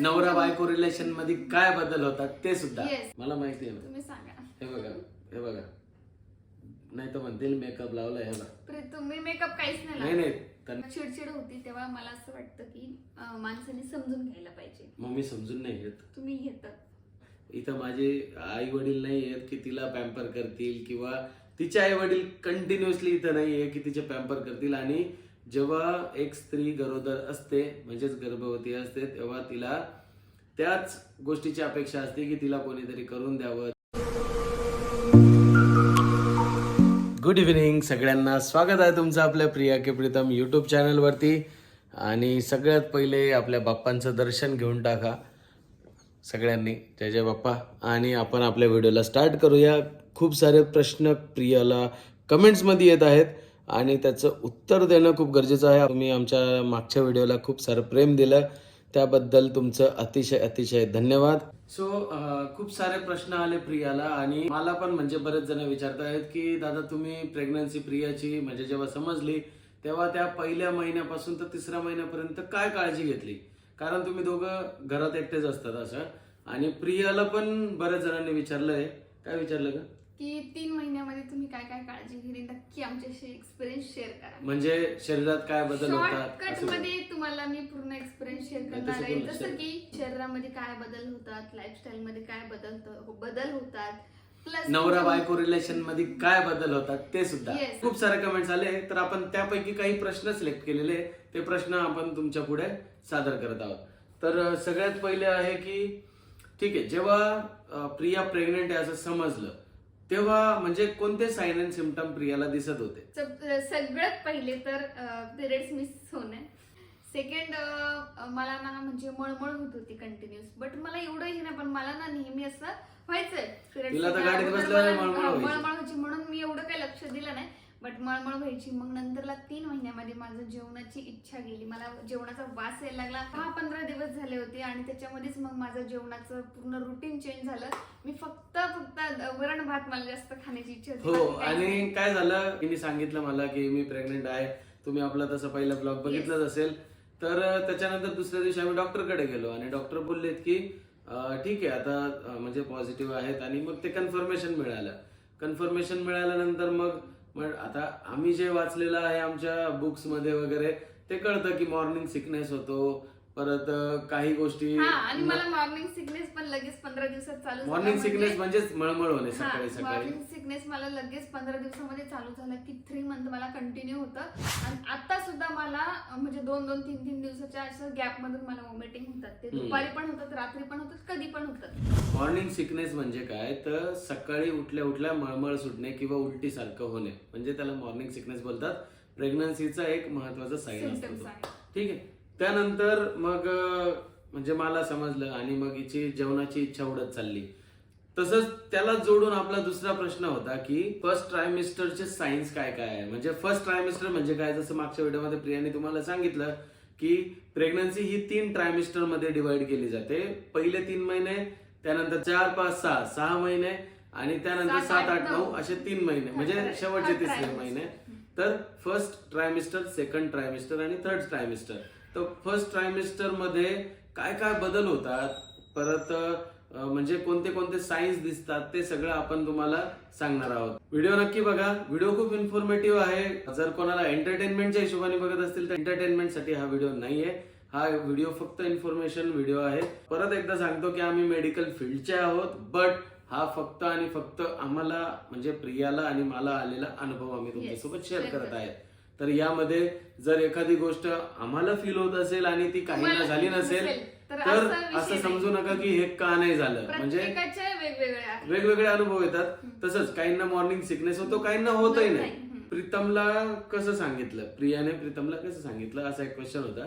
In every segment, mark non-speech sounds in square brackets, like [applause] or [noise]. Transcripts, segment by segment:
नवरा बायको रिलेशनमध्ये काय बदल होतात ते सुद्धा Yes. मला माहिती आहे तुम्ही सांगा. हे बघा हे बघा. नाही तर म्हणतील मेकअप लावलाय हे बघा. तुम्ही मेकअप काहीच नाही नाही लावला. नाही तर चिडचिड होती तेव्हा मला असं वाटतं की अं, माणसाने समजून घ्यायला पाहिजे. मग मी समजून नाही घेत. तुम्ही घेतात इथं माझे आई वडील नाही आहेत की तिला पॅम्पर करतील किंवा तिचे आई वडील कंटिन्युअसली इथं नाही आहे की तिचे पॅम्पर करतील आणि जेव्हा एक स्त्री गरोदर असते म्हणजेच गर्भवती असते तेव्हा तिला त्याच गोष्टीची अपेक्षा असते की तिला कोणीतरी करून द्यावं. गुड इव्हिनिंग सगळ्यांना स्वागत आहे तुमचं आपल्या प्रिया के प्रीतम यूट्यूब चॅनलवरती आणि सगळ्यात पहिले आपल्या बाप्पांचं दर्शन घेऊन टाका. सगळ्यांनी. जय जय बाप्पा. आणि आपण आपल्या व्हिडिओला स्टार्ट करूया. खूप सारे प्रश्न प्रियाला कमेंट्समध्ये येत आहेत. आणि त्याचं उत्तर देणं खूप गरजेचं आहे. तुम्ही आमच्या मागच्या व्हिडिओला खूप सारं प्रेम दिलं. त्याबद्दल तुमचं अतिशय अतिशय धन्यवाद. सो खूप सारे प्रश्न आले प्रियाला आणि मला पण म्हणजे बरेच जण विचारत आहेत की दादा तुम्ही प्रेग्नन्सी प्रियाची म्हणजे जेव्हा समजली तेव्हा त्या पहिल्या महिन्यापासून तर तिसऱ्या महिन्यापर्यंत काय काळजी घेतली? कारण तुम्ही दोघं घरात एकटेच असतात असं. आणि प्रियाला पण बऱ्याच जणांनी विचारलंय. काय विचारलं का की तीन महिन्यामध्ये तुम्ही काय काय काळजी घेतली नक्की आमच्याशी एक्सपिरियन्स शेअर करा म्हणजे शरीरात काय बदल होतात शॉर्टकट असं मध्ये तुम्हाला मी पूर्ण एक्सपिरियन्स शेअर नाही, करणार आहे जसं. की शरीरामध्ये काय बदल होतात लाईफस्टाईल मध्ये काय बदल बदल होतात प्लस नवरा बायको रिलेशनमध्ये काय बदल होतात ते सुद्धा Yes. खूप सारे कमेंट्स आले तर आपण त्यापैकी काही प्रश्न सिलेक्ट केलेले. ते प्रश्न आपण तुमच्यापुढे सादर करत आहोत तर अं, सगळ्यात पहिले आहे की ठीक आहे जेव्हा अं, प्रिया प्रेग्नेंट आहे असं समजलं तेव्हा म्हणजे कोणते साईन अँड सिमटम प्रियाला दिसत होते? सगळ्यात पहिले तर पिरियड्स मिस होणे. सेकंड मला ना म्हणजे मळमळ होत होती कंटिन्युअस बट मला एवढं हे नाही पण मला ना नेहमी असं व्हायचंय. Periods तिला तर च्या गाडीत अगोदर बसल्यावर मला- मळमळ हा, व्हायची. मळमळ व्हायची म्हणून मी एवढं काही लक्ष दिलं नाही. बट मळमळ व्हायची. मग नंतरला तीन महिन्यामध्ये माझं जेवणाची इच्छा गेली. मला जेवणाचा वास यायला लागला. दहा पंधरा दिवस झाले होते आणि त्याच्यामध्येच मग माझं जेवणाचं पूर्ण रुटीन चेंज झालं. मी फक्त फक्त वरण भात मला जास्त खाण्याची इच्छा हो. आणि काय झालं? तिने सांगितलं मला की मी प्रेग्नेंट आहे. तुम्ही आपला तसं पहिला ब्लॉग बघितलाच असेल. तर त्याच्यानंतर दुसऱ्या दिवशी आम्ही डॉक्टरकडे गेलो आणि डॉक्टर बोललेत की ठीक आहे आता म्हणजे पॉझिटिव्ह आहेत आणि मग ते कन्फर्मेशन मिळालं. कन्फर्मेशन मिळाल्यानंतर मग पण आता आम्ही जे वाचलेलं आहे आमच्या बुक्समध्ये वगैरे ते कळतं की मॉर्निंग सिकनेस होतो परत काही गोष्टी हा आणि मला मॉर्निंग सिकनेस पण लगेच पंधरा दिवसात चालू झाला. मॉर्निंग म्हणजे- सिकनेस म्हणजेच मळमळ होणे हा, सकाळी सकाळी. मॉर्निंग सिकनेस मला लगेच पंधरा दिवसामध्ये चालू झालं. की थ्री मंथ मला कंटिन्यू होतं. आणि आता सुद्धा मला अं, म्हणजे दोन दोन तीन तीन दिवसाच्या असं गॅप मधून मला वॉमिटिंग होतात. ते हम्म. दुपारी पण होतात रात्री पण होतात कधी पण होतात. मॉर्निंग सिकनेस म्हणजे काय? तर सकाळी उठल्या उठल्या मळमळ सुटणे किंवा उलटी सारखं होणे. म्हणजे त्याला मॉर्निंग सिकनेस बोलतात. प्रेग्नन्सीचा एक महत्त्वाचा साईन असतो तो. आहे. ठीक आहे? त्यानंतर मग म्हणजे मला समजलं आणि मग हिची जेवणाची इच्छा उडत चालली. तसंच त्याला जोडून आपला दुसरा प्रश्न होता की फर्स्ट ट्रायमिस्टरचे सायन्स काय काय आहे? म्हणजे फर्स्ट ट्रायमिस्टर म्हणजे काय? जसं मागच्या व्हिडिओमध्ये प्रियाने तुम्हाला सांगितलं की प्रेग्नन्सी ही तीन ट्रायमिस्टरमध्ये डिवाइड केली जाते. पहिले तीन महिने त्यानंतर चार पाच सहा. सहा महिने आणि त्यानंतर सात, आठ, नऊ. असे तीन महिने. म्हणजे शेवटचे तिसरे. महिने. तर फर्स्ट ट्रायमिस्टर सेकंड ट्रायमिस्टर आणि थर्ड ट्रायमिस्टर तर फर्स्ट ट्रायमिस्टरमध्ये काय काय बदल होतात? परत म्हणजे कोणते कोणते सायन्स दिसतात ते सगळं आपण तुम्हाला सांगणार आहोत. व्हिडिओ नक्की बघा. व्हिडिओ खूप इन्फॉर्मेटिव्ह आहे. जर कोणाला एंटरटेनमेंटच्या हिशोबाने बघत असतील तर एंटरटेनमेंटसाठी हा व्हिडिओ नाहीये. हा व्हिडिओ फक्त इन्फॉर्मेशन व्हिडिओ आहे. परत एकदा सांगतो की आम्ही मेडिकल फील्डचे आहोत बट हा फक्त आणि फक्त आम्हाला म्हणजे प्रियाला आणि मला आलेला अनुभव आम्ही तुमच्यासोबत शेअर करत आहेत तर यामध्ये जर एखादी गोष्ट आम्हाला फील होत असेल आणि ती काहींना तुम्हाला झाली नसेल तर असा. समजू नका की हे का नाही झालं. म्हणजे. वेगवेगळे अनुभव येतात. तसंच काहींना मॉर्निंग सिकनेस होतो काहींना होतही नाही. प्रीतमला कसं सांगितलं? प्रियाने प्रीतमला कसं सांगितलं? असा एक क्वेश्चन होता.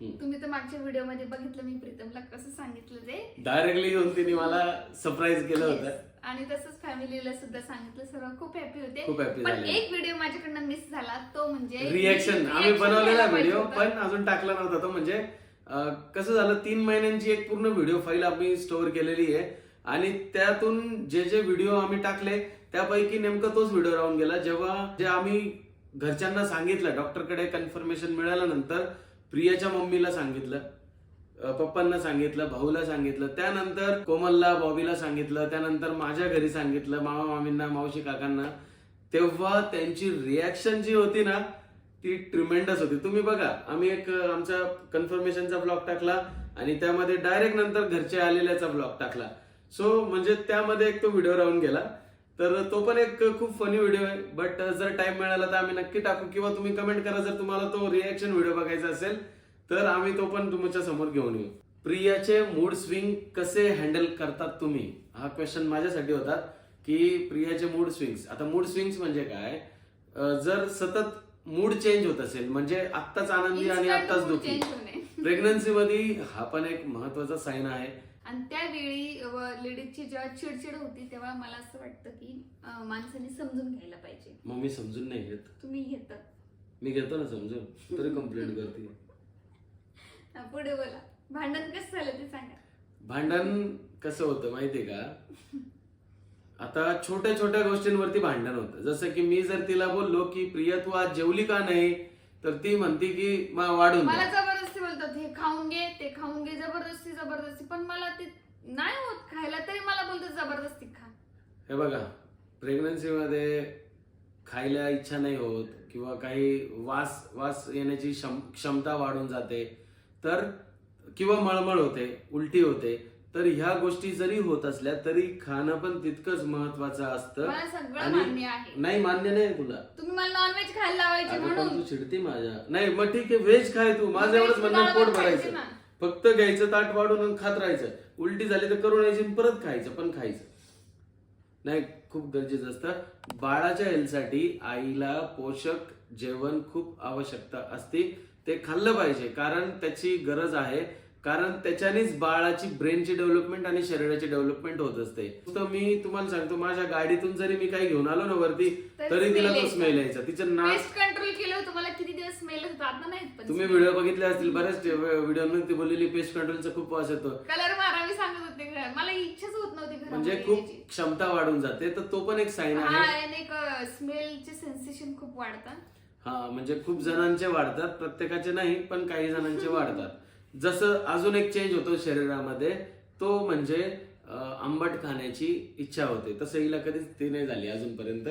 तुम्ही तर मागच्या व्हिडिओमध्ये बघितलं मी प्रीतमला कसं सांगितलं ते डायरेक्टली येऊन तिने मला सरप्राईज केलं होतं. आणि तसंच फॅमिलीला सुद्धा सांगितलं सर्व खूप हॅपी होते. खूप happy पण झाले. एक व्हिडिओ माझ्याकडनं मिस झाला तो म्हणजे रिएक्शन मी आम्ही reaction बनवलेला पाहिजे व्हिडिओ होतं. पण अजून टाकला नव्हता तो. म्हणजे अं, कसं झालं तीन महिन्यांची एक पूर्ण व्हिडिओ फाईल आम्ही स्टोअर केलेली आहे. आणि त्यातून जे जे व्हिडिओ आम्ही टाकले त्यापैकी नेमकं तोच व्हिडिओ राहून गेला. जेव्हा जे आम्ही घरच्यांना सांगितलं डॉक्टरकडे कन्फर्मेशन मिळाल्यानंतर प्रियाच्या मम्मीला सांगितलं पप्पांना सांगितलं भाऊला सांगितलं त्यानंतर कोमलला बॉबीला सांगितलं त्यानंतर माझ्या घरी सांगितलं मामा मामींना मावशी काकांना. तेव्हा त्यांची रिॲक्शन जी होती ना ती ट्रिमेंडस होती. तुम्ही बघा आम्ही एक आमचा कन्फर्मेशनचा ब्लॉग टाकला आणि त्यामध्ये डायरेक्ट नंतर घरचे आलेल्याचा ब्लॉग टाकला. सो म्हणजे त्यामध्ये एक तो व्हिडिओ राहून गेला. तर तो पण एक खूप फनी व्हिडिओ आहे. बट जर टाइम मिळाला तर आम्ही नक्की टाकू. किंवा तुम्ही कमेंट करा जर तुम्हाला तो रिॲक्शन व्हिडिओ बघायचा असेल तर आम्ही तो पण तुमच्यासमोर घेऊन येऊ. प्रियाचे मूड स्विंग कसे हँडल करतात तुम्ही? हा क्वेश्चन माझ्यासाठी होता की प्रियाचे मूड स्विंग्स आता मूड स्विंग्स म्हणजे काय? जर सतत मूड चेंज होत असेल म्हणजे आत्ताच आनंदी आणि आत्ताच दुःखी. प्रेग्नन्सी मध्ये हा पण एक महत्त्वाचा साईन आहे. आणि त्यावेळी लेडीजची जेव्हा चिडचिड होती तेव्हा मला असं वाटतं की माणसाने समजून घ्यायला पाहिजे. मग मी समजून नाही घेत. तुम्ही घेतात मी घेतो ना समजून. तरी कंप्लेंट करते. पुढे बोला. भांडण कसं झालं ते सांगा. भांडण कसं होतं माहितीये का? आता छोट्या छोट्या गोष्टींवरती भांडण होतं. जसं की मी जर तिला बोललो की प्रिया तू आज जेवली का नाही? तर ती म्हणते की "मा, वाढून मला द्या." जबरदस्ती बोलतात हे खाऊन घे ते खाऊन घे जबरदस्ती जबरदस्ती. पण मला ते नाही होत खायला तरी मला बोलतात जबरदस्ती खा. हे बघा प्रेग्नन्सी मध्ये खायला इच्छा नाही होत किंवा काही वास वास येण्याची क्षमता वाढून जाते. तर किंवा मळमळ होते उलटी होते. तर ह्या गोष्टी जरी होत असल्या तरी खाणं पण तितकंच महत्वाचं असतं. मला सगळं आणि- मान्य आहे. नाही मान्य नाही तुला. तुम्ही मला नॉनव्हेज खायला लावायचे अगं पण म्हणून. तू चिडती माझ्या. नाही मग ठीक आहे व्हेज खाय तू. माझं Veg एवढंच म्हणणं मला पोट खायचे भरायचं. ना. फक्त घ्यायचं ताट वाढून आणि खात राहायचं. उलटी झाली तर करून यायची आणि परत खायचं पण खायचं. नाही खूप गरजेचं असतं. बाळाच्या हेल्थसाठी आईला पोषक जेवण खूप आवश्यकता असते. ते खाल्लं पाहिजे कारण त्याची गरज आहे. कारण त्याच्यानेच बाळाची ब्रेनची डेव्हलपमेंट आणि शरीराची डेव्हलपमेंट होत असते. तर मी तुम्हाला सांगतो माझ्या गाडीतून जरी मी काही घेऊन आलो ना वरती तरी तरी तिला smell तो यायचा. स्मेल यायचा. तिचं नाक पेस्ट कंट्रोल केलं होतं मला किती दिवस स्मेल होत आता नाही पण तुम्ही व्हिडिओ बघितले असतील बऱ्याच व्हिडिओ ती बोललेली पेस्ट कंट्रोलचा खूप वास येतो. कलर मारा मी सांगत होते घरात. मला इच्छाच होत नव्हती म्हणजे खूप यायची. क्षमता वाढून जाते तर तो पण एक साईन हा आहे. आणि एक स्मेलचे सेन्सेशन खूप वाढतात हा म्हणजे खूप जणांचे वाढतात प्रत्येकाचे नाही पण काही जणांचे [laughs] वाढतात. जसं अजून एक चेंज होतो शरीरामध्ये तो म्हणजे आंबट खाण्याची इच्छा होते. तसं हिला कधीच ती नाही झाली अजूनपर्यंत.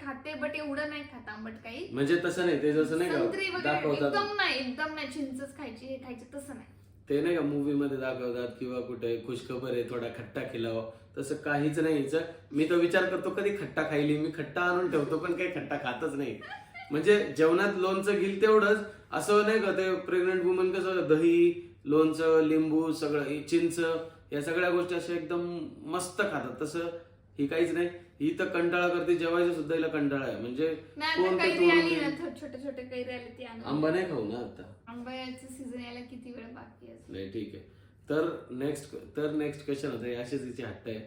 खाते बट एवढं नाही खात आंबट काही. म्हणजे तसं नाही ते जसं नाही संत्री का वगैरे दाखवतात. एकदम नाही एकदम नाही. चिंचच खायची हे खायची तसं नाही. ते नाही का मूवी मध्ये दाखवतात किंवा कुठे खुशखबर आहे थोडा खट्टा खिलाव. तसं काहीच नाही. हिचं. मी तर विचार करतो कधी खट्टा खायली? मी खट्टा आणून ठेवतो पण काही खट्टा खातच नाही. म्हणजे जेवणात लोणचं घेईल तेवढंच. असं नाही का ते प्रेग्नंट वुमन कसं दही लोणचं लिंबू सगळं हे चिंच या सगळ्या गोष्टी अशा एकदम मस्त खातात. तसं ही काहीच नाही. ही तर कंटाळा करते. जेवायचं सुद्धा हिला कंटाळा आहे. म्हणजे कोण ते तोडून देईल? छोटे छोटे कैरी आले ती आणून आंबा नाही खाऊ ना आता. आंब्याचं सीझन यायला किती वेळ बाकी नाही ठीक आहे. तर नेक्स्ट तर नेक्स्ट क्वेश्चन होतं. हे अशीच तिची हट्ट आहे.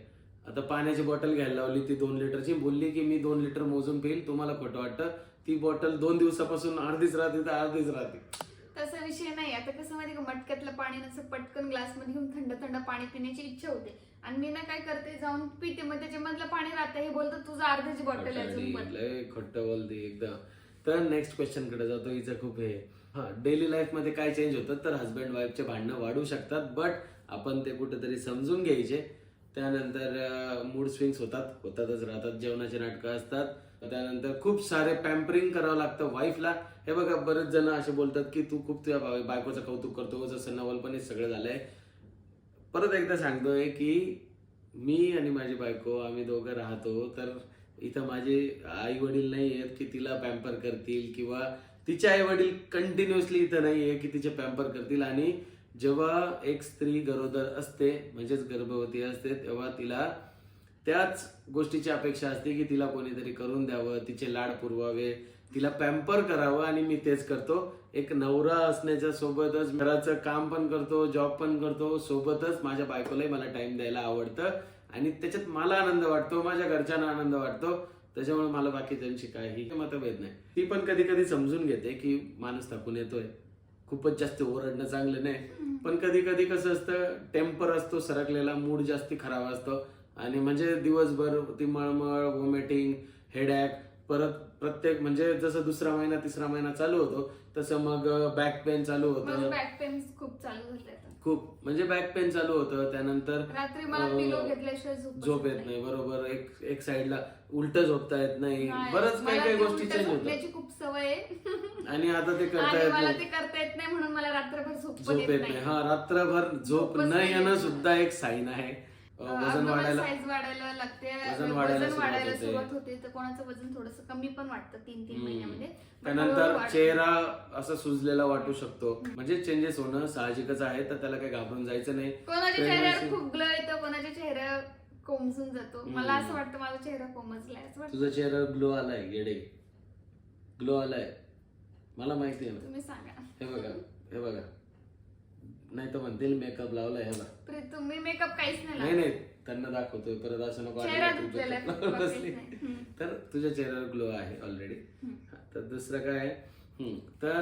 आता पाण्याची बॉटल घ्यायला लावली ती दोन लिटरची. बोलली की मी दोन लिटर मोजून पिईल तुम्हाला खोटं वाटतं. ती बॉटल दोन दिवसापासून अर्धीच राहते तर अर्धीच राहते. तसा विषय नाही. आता कसं माहिती का मटक्यातलं पाणी नसं पटकन ग्लासमध्ये घेऊन थंड थंड पाणी पिण्याची इच्छा होते. आणि मी ना काय करते जाऊन पिते. मग त्याच्यामधलं पाणी राहतं. हे बोलतं तुझं अर्ध्याची बॉटल आहे अजून पण. लय खोट्ट बोलते एकदम. तर नेक्स्ट क्वेश्चनकडे जातो. हिचं खूप हे. हा डेली लाईफमध्ये काय चेंज होतं? तर हस्बंड वाईफचे भांडणं वाढू शकतात बट आपण ते कुठेतरी समजून घ्यायचे. त्यानंतर मूड स्विंग्स होतात. होतातच राहतात. जेवणाचे नाटकं असतात. त्यानंतर खूप सारे पॅम्परिंग करावं लागतं वाईफला हे बघा बरेच जण असे बोलतात की तू खूप तुझ्या बायकोचं कौतुक करतो जसं नवलपणे सगळं झालंय. परत एकदा सांगतोय की मी आणि माझी बायको आम्ही दोघं राहतो तर इथं माझे आई वडील नाही आहेत की तिला पॅम्पर करतील किंवा तिचे आई वडील कंटिन्युअसली इथं नाही आहे की तिचे पॅम्पर करतील. आणि जेव्हा एक स्त्री गरोदर असते म्हणजेच गर्भवती असते तेव्हा तिला त्याच गोष्टीची अपेक्षा असते की तिला कोणीतरी करून द्यावं तिचे लाड पुरवावे तिला पॅम्पर करावं आणि मी तेच करतो. एक नवरा असण्याच्या सोबतच घराचं काम पण करतो जॉब पण करतो सोबतच माझ्या बायकोलाही मला टाइम द्यायला आवडतं आणि त्याच्यात मला आनंद वाटतो माझ्या घरच्यांना आनंद वाटतो. त्याच्यामुळे मला बाकी त्यांची काही मतभेद नाही. ती पण कधी कधी समजून घेते की माणूस थकून येतोय. खूपच जास्त ओरडणं चांगलं नाही. पण कधी कधी कसं असतं टेम्पर असतो सरकलेला मूड जास्ती खराब असतो. आणि म्हणजे दिवसभर ती मळमळ वॉमिटिंग हेडॅक परत प्रत्येक म्हणजे जसं दुसरा महिना तिसरा महिना चालू होतो तसं मग बॅक पेन चालू होतं. बॅक पेन खूप चालू झाले खूप म्हणजे बॅक पेन चालू होतं. त्यानंतर रात्री मला अं, पिलो घेतल्याशिवाय झोप येत नाही. बरोबर एक एक साइडला उलट झोपता येत नाही. बरंच काही काही गोष्टी चेंज होतात. खूप सवय [laughs] आणि आता ते करता येत नाही. करता येत नाही म्हणून मला रात्रभर झोप येत नाही. हा रात्रभर झोप न नाही. येणं. सुद्धा एक साईन आहे. वजन वाढायला साईज वाढायला लागते. वजन वाढायला सुरुवात वाढायला होते. सुरुवात होते तर कोणाचं वजन थोडस कमी पण वाटतं तीन तीन. महिन्यामध्ये. त्यानंतर. चेहरा असा सुजलेला वाटू शकतो. म्हणजे चेंजेस होणं साहजिकच आहे तर त्याला काही घाबरून जायचं नाही. कोणाच्या चेहऱ्यावर Pregnancy- खूप ग्लो येतो कोणाच्या चेहऱ्यावर कोमजून जातो. मला असं वाटतं माझा चेहरा कोमजलाय असं वाटतं. तुझा चेहरा ग्लो आलाय गेडे. ग्लो आलाय. मला माहिती आहे तुम्ही सांगा. हे बघा हे बघा. नाही तर म्हणतील मेकअप लावलाय हे बघा प्रीत, तुम्ही मेकअप काहीच नाही नाही लावत. नाही त्यांना दाखवतोय परत असं नको चेहरा वाटायला धुतलेला आहे, तुमच्या बाकी काहीच बसली. नाही. हम्म. तर तुझ्या चेहऱ्यावर ग्लो आहे ऑलरेडी हम्म. तर दुसरं काय आहे हम्म, तर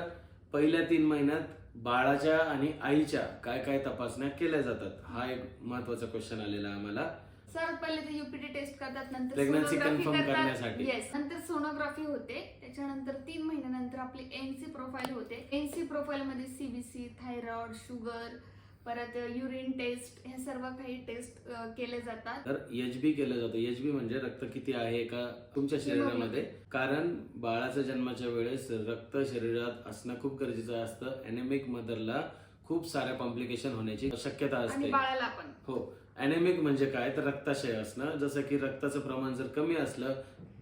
पहिल्या तीन महिन्यात बाळाच्या आणि आईच्या काय काय तपासण्या केल्या जातात हा एक महत्त्वाचा क्वेश्चन आलेला आहे आम्हाला सर्वात पहिले ते युपीटी टेस्ट करतात नंतर confirm करतात. करण्यासाठी. Yes. नंतर सोनोग्राफी होते. त्याच्यानंतर तीन महिन्यानंतर आपली एनसी प्रोफाईल होते. एनसी प्रोफाईल मध्ये सीबीसी थायरॉइड शुगर परत युरिन टेस्ट हे सर्व काही टेस्ट केले जातात. तर एच बी केलं जातं. एच बी म्हणजे रक्त किती आहे का तुमच्या शरीरामध्ये? कारण बाळाच्या जन्माच्या वेळेस रक्त शरीरात असणं खूप गरजेचं असतं. अनेमिक मदरला खूप साऱ्या कॉम्प्लिकेशन होण्याची शक्यता आणि असते. बाळाला पण. हो. अनेमिक म्हणजे काय? तर रक्ताशय असणं. जसं की रक्ताचं प्रमाण जर कमी असलं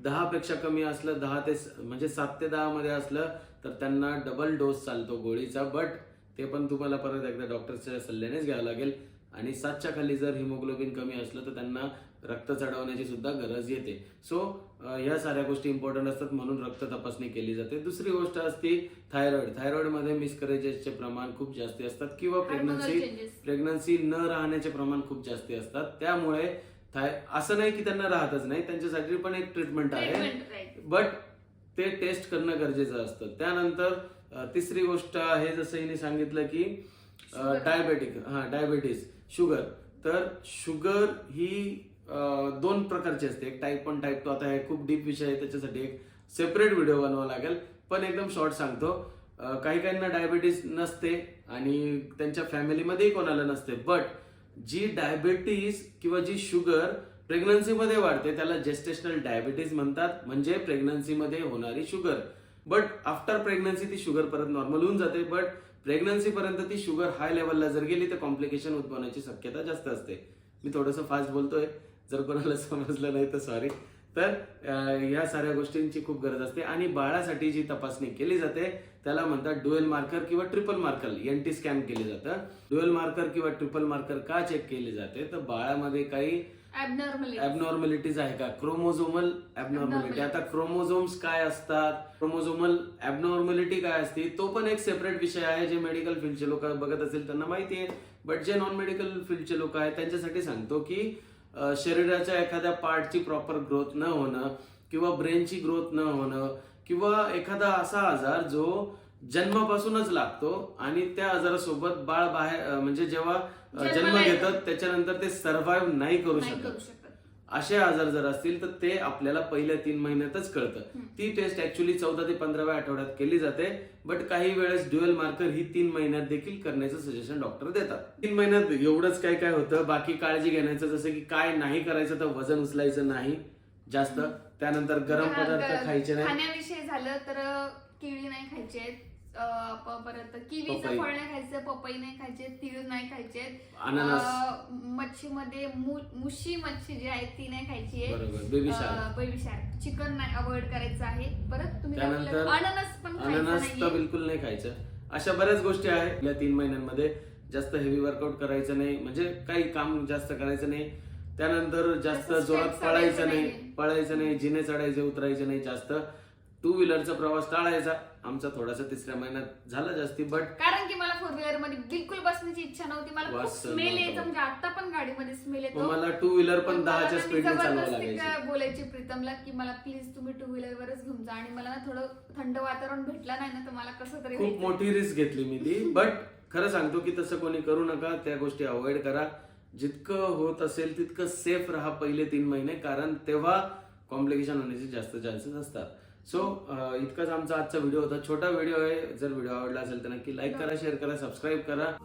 दहा पेक्षा कमी असलं दहा ते म्हणजे सात ते दहा मध्ये असलं तर त्यांना डबल डोस चालतो गोळीचा. बट ते पण तुम्हाला परत एकदा डॉक्टरच्या सल्ल्यानेच घ्यावं लागेल. आणि सातच्या खाली जर हिमोग्लोबिन कमी असलं तर त्यांना रक्त चढवण्याची सुद्धा गरज येते सो ह्या साऱ्या गोष्टी इम्पॉर्टंट असतात म्हणून रक्त तपासणी केली जाते दुसरी गोष्ट असते थायरॉइड थायरॉइडमध्ये मिसकरेजेसचे प्रमाण खूप जास्ती असतात किंवा प्रेग्नन्सी. प्रेग्नन्सी न राहण्याचे प्रमाण खूप जास्ती असतात त्यामुळे थाय- असं नाही की त्यांना राहतच नाही त्यांच्यासाठी पण एक ट्रीटमेंट आहे. बट ते टेस्ट करणं गरजेचं असतं त्यानंतर तिसरी गोष्ट आहे जसं हिने सांगितलं की. डायबेटिक हा डायबेटीस शुगर तर शुगर ही दोन प्रकारची असते. एक टाईप वन टाईप टू आता हे खूप डीप विषय आहे त्याच्यासाठी एक सेपरेट व्हिडिओ बनवावा लागेल. पण एकदम शॉर्ट सांगतो. काही काहींना डायबिटीस नसते आणि त्यांच्या फॅमिलीमध्येही कोणाला नसते. बट जी डायबिटीस किंवा जी शुगर प्रेग्नन्सीमध्ये वाढते त्याला जेस्टेशनल डायबिटीज म्हणतात. म्हणजे प्रेग्नन्सीमध्ये होणारी शुगर बट आफ्टर प्रेग्नन्सी ती शुगर परत नॉर्मल होऊन जाते. बट प्रेग्नन्सी पर्यंत ती शुगर हाय लेवलला जर गेली तर कॉम्प्लिकेशन उद्भवण्याची शक्यता जास्त असते. मी थोडंसं फास्ट बोलतोय. जर कोणाला [laughs] समजलं नाही तर सॉरी तर ह्या साऱ्या गोष्टींची खूप गरज असते. आणि बाळासाठी जी तपासणी केली जाते त्याला म्हणतात डुएल मार्कर किंवा triple marker. N T scan केले जातं. डुएल मार्कर किंवा ट्रिपल मार्कर का चेक केले जाते? तर बाळामध्ये काही ऍबनॉर्मॅलिटीज आहे का? क्रोमोझोमल ऍबनॉर्मॅलिटी आता क्रोमोझोम्स काय असतात? क्रोमोझोमल ऍबनॉर्मॅलिटी काय असते? तो पण एक सेपरेट विषय आहे जे मेडिकल फील्डचे लोक बघत असेल त्यांना माहिती आहे बट जे नॉन मेडिकल फील्डचे लोक आहेत त्यांच्यासाठी सांगतो की शरीराच्या एखाद्या पार्टची प्रॉपर ग्रोथ न होणं किंवा ब्रेनची ग्रोथ न होणं किंवा एखादा असा आजार जो जन्मापासूनच लागतो आणि त्या आजारासोबत बाळ बाहेर म्हणजे जेव्हा जन्म. घेतात त्याच्यानंतर ते सर्व्हाइव्ह नाही करू शकत. असे आजार जर असतील तर ते आपल्याला पहिल्या तीन महिन्यातच कळतं. ती टेस्ट ऍक्च्युली चौदा ते पंधराव्या आठवड्यात केली जाते बट काही वेळेस ड्युएल मार्कर ही तीन महिन्यात देखील करण्याचं सजेशन डॉक्टर देतात. तीन महिन्यात एवढंच काय काय होतं बाकी काळजी घेण्याचं जसं की काय नाही करायचं तर वजन उचलायचं नाही जास्त. त्यानंतर गरम पदार्थ खायचे नाही. खाण्याविषयी झालं तर केळी नाही खायचे परत किवीचं पपई. फळ नाही खायचं पपई नाही खायचे तीळ नाही खायचे. अननस. मच्छीमध्ये मु- मुशी मच्छी जी आहे ती नाही खायची आहे. बरोबर. Baby shark baby shark chicken नाही अवॉइड करायचं आहे. परत तुम्ही काय त्यानंतर बोललात? अननस पण खायचं अननस तर नाहीये. बिलकुल नाही खायचं. अशा बऱ्याच गोष्टी आहेत. या तीन महिन्यांमध्ये जास्त हेवी वर्कआउट करायचं नाही. म्हणजे काही काम जास्त करायचं नाही. त्यानंतर जास्त जोरात steps पळायचं नाही. नाहीये. पळायचं नाही. जिने चढायचे उतरायचे नाही जास्त. टू व्हीलरचा प्रवास टाळायचा. आमचा थोडासा तिसऱ्या महिन्यात झाला जास्ती बट कारण की मला फोर व्हीलरमध्ये बिलकुल बसण्याची इच्छा नव्हती. मला खूप वास सहन स्मेल नव्हता. यायचं. म्हणजे आता पण गाडीमध्ये स्मेल येतो. मला टू व्हीलर पण मला दहाच्या ना मी स्पीडने चालवावं जबरदस्ती लागायची. काय बोलायची प्रीतमला की मला प्लीज तुम्ही टू व्हीलर वरच घेऊन जा. आणि मला ना थोडं थंड वातावरण भेटलं नाही ना तर मला कसं तरी खूप व्हायचं. मोठी रिस्क घेतली मी ती. [laughs] बट खरं सांगतो की तसं कोणी करू नका. त्या गोष्टी अवॉइड करा. जितकं होत असेल तितकं सेफ राहा पहिले तीन महिने कारण तेव्हा कॉम्प्लिकेशन होण्याचे जास्त चान्सेस असतात. सो इतकाच आमचा आजचा व्हिडिओ होता. छोटा व्हिडिओ आहे. जर व्हिडिओ आवडला असेल तर नक्की लाईक करा शेअर करा सबस्क्राईब करा.